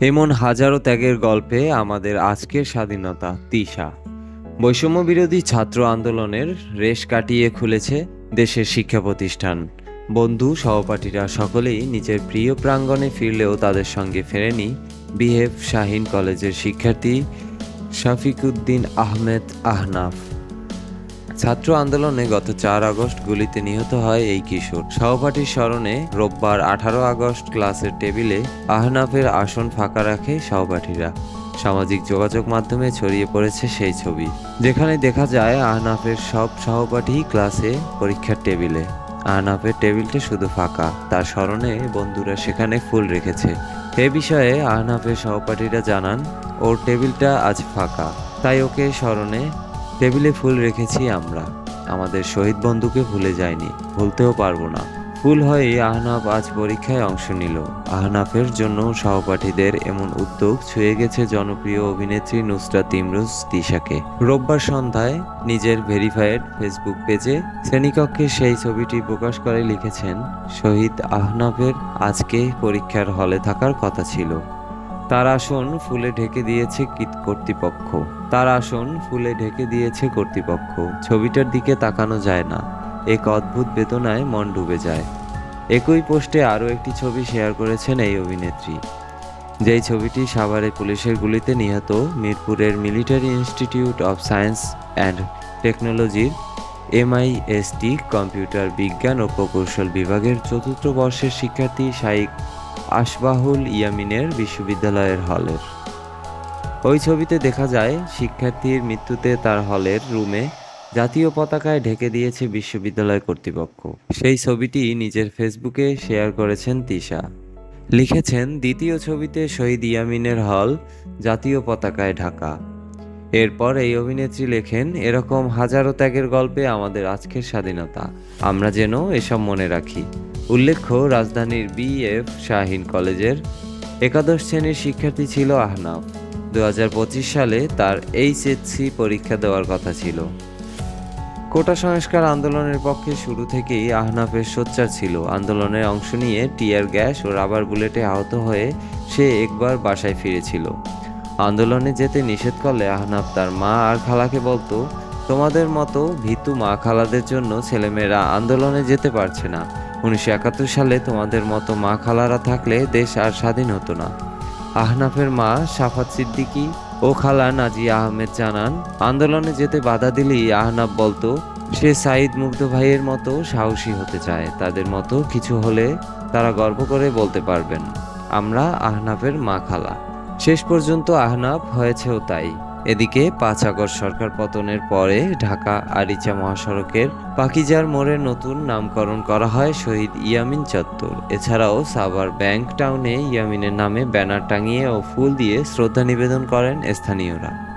এমন হাজারো ত্যাগের গল্পে আমাদের আজকের স্বাধীনতা, তিশা। বৈষম্য বিরোধী ছাত্র আন্দোলনের রেশ কাটিয়ে খুলেছে দেশের শিক্ষা প্রতিষ্ঠান। বন্ধু, সহপাঠীরা সকলেই নিজের প্রিয় প্রাঙ্গণে ফিরলেও তাদের সঙ্গে ফেরেনি বিহেভ শাহিন কলেজের শিক্ষার্থী শাফিকুদ্দিন আহমেদ আহনাফ। ছাত্র আন্দোলনে গত চার আগস্ট গুলিতে নিহত হয় এই কিশোর। সহপাঠীর স্মরণে রোববার আঠারো আগস্ট ক্লাসের টেবিলে আহনাফের আসন ফাঁকা রাখে সহপাঠীরা। সামাজিক যোগাযোগ মাধ্যমে ছড়িয়ে পড়েছে সেই ছবি। যেখানে দেখা যায় আহনাফের সব সহপাঠী ক্লাসে পরীক্ষার টেবিলে। আহনাফের টেবিলটা শুধু ফাঁকা, তার স্মরণে বন্ধুরা সেখানে ফুল রেখেছে। এ বিষয়ে আহনাফের সহপাঠীরা জানান, ওর টেবিলটা আজ ফাঁকা, তাই ওকে স্মরণে টেবিলে ফুল রেখেছি আমরা। আমাদের শহীদ বন্ধুকে ভুলে যায়নি ভুলতেও পারব না। ফুল হয়ে আহনাফ আজ পরীক্ষায় অংশ নিল। আহনাফের জন্য সহপাঠীদের এমন উদ্যোগ ছুঁয়ে গেছে জনপ্রিয় অভিনেত্রী নুসরাত ইমরোজ তিশাকে। রোববার সন্ধ্যায় নিজের ভেরিফাইড ফেসবুক পেজে শ্রেণীকক্ষে সেই ছবিটি প্রকাশ করে লিখেছেন, শহীদ আহনাফের আজকে পরীক্ষার হলে থাকার কথা ছিল। তার আসন ফুলে ঢেকে দিয়েছে কীট কর্তৃপক্ষ। তার আসন ফুলে ঢেকে দিয়েছে কর্তৃপক্ষ। ছবিটার দিকে তাকানো যায় না। এক অদ্ভুত বেদনায় মন ডুবে যায়। একই পোস্টে আরও একটি ছবি শেয়ার করেছেন এই অভিনেত্রী। যেই ছবিটি সাভারে পুলিশের গুলিতে নিহত মিরপুরের military institute of science and টেকনোলজির এমআইএসটি, কম্পিউটার বিজ্ঞান ও প্রকৌশল বিভাগের চতুর্থ বর্ষের শিক্ষার্থী শাইক আশবাহুল ইয়ামিনের বিশ্ববিদ্যালয়ের হলের। ওই ছবিতে দেখা যায়, শিক্ষার্থীর মৃত্যুতে তার হলের রুমে জাতীয় পতাকায় ঢেকে দিয়েছে বিশ্ববিদ্যালয় কর্তৃপক্ষ। সেই ছবিটি নিজের ফেসবুকে শেয়ার করেছেন তিশা। লিখেছেন, দ্বিতীয় ছবিতে শহীদ ইয়ামিনের হল জাতীয় পতাকায় ঢাকা। এরপর এই অভিনেত্রী লেখেন, এরকম হাজারো ত্যাগের গল্পে আমাদের আজকের স্বাধীনতা। আমরা যেন এসব মনে রাখি। উল্লেখ্য, রাজধানীর বিএফ শাহিন কলেজের একাদশ শ্রেণির শিক্ষার্থী ছিল আহনাফ। দু হাজার পঁচিশ সালে তার এইচএসসি পরীক্ষা দেওয়ার কথা ছিল। কোটা সংস্কার আন্দোলনের পক্ষে শুরু থেকেই আহনাফের সোচ্চার ছিল। আন্দোলনে অংশ নিয়ে টিয়ার গ্যাস ও রাবার বুলেটে আহত হয়ে সে একবার বাসায় ফিরেছিল। আন্দোলনে যেতে নিষেধ করলে আহনাফ তার মা আর খালাকে বলতো, তোমাদের মতো ভীতু মা খালাদের জন্য ছেলেমেয়েরা আন্দোলনে যেতে পারছে না। উনিশশো একাত্তর সালে তোমাদের মতো মা খালারা থাকলে দেশ আর স্বাধীন হতো না। আহনাফের মা সাফাত সিদ্দিকী ও খালা নাজিয়া আহমেদ জানান, আন্দোলনে যেতে বাধা দিলেই আহনাফ বলতো, সে সাইদ মুগ্ধ ভাইয়ের মতো সাহসী হতে চায়। তাদের মতো কিছু হলে তারা গর্ব করে বলতে পারবেন, আমরা আহনাফের মা খালা। শেষ পর্যন্ত আহনাফ হয়েছেও তাই। এদিকে পাঁচ আগস্ট সরকার পতনের পরে ঢাকা আরিচা মহাসড়কের পাকিজার মোড়ে নতুন নামকরণ করা হয় শহীদ ইয়ামিন চত্বর। এছাড়াও সাভার ব্যাংক টাউনে ইয়ামিনের নামে ব্যানার টাঙিয়ে ও ফুল দিয়ে শ্রদ্ধা নিবেদন করেন স্থানীয়রা।